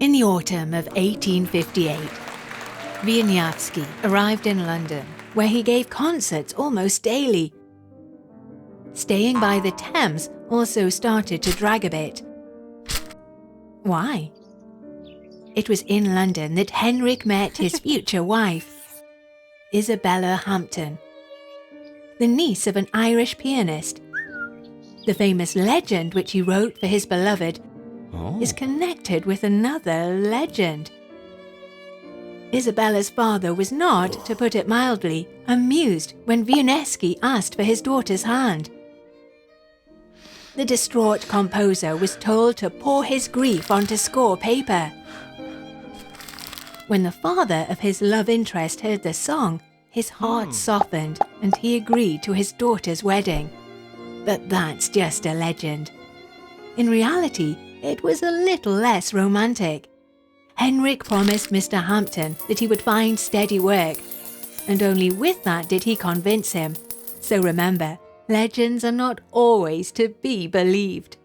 In the autumn of 1858, Wieniawski arrived in London, where he gave concerts almost daily. Staying by the Thames also started to drag a bit. Why? It was in London that Henrik met his future wife, Isabella Hampton, the niece of an Irish pianist. The famous legend which he wrote for his beloved Oh. is connected with another legend. Isabella's father was not, to put it mildly, amused when Vienneschi asked for his daughter's hand. The distraught composer was told to pour his grief onto score paper. When the father of his love interest heard the song, his heart hmm. softened and he agreed to his daughter's wedding. But that's just a legend. In reality, it was a little less romantic. Henrik promised Mr. Hampton that he would find steady work, and only with that did he convince him. So remember, legends are not always to be believed.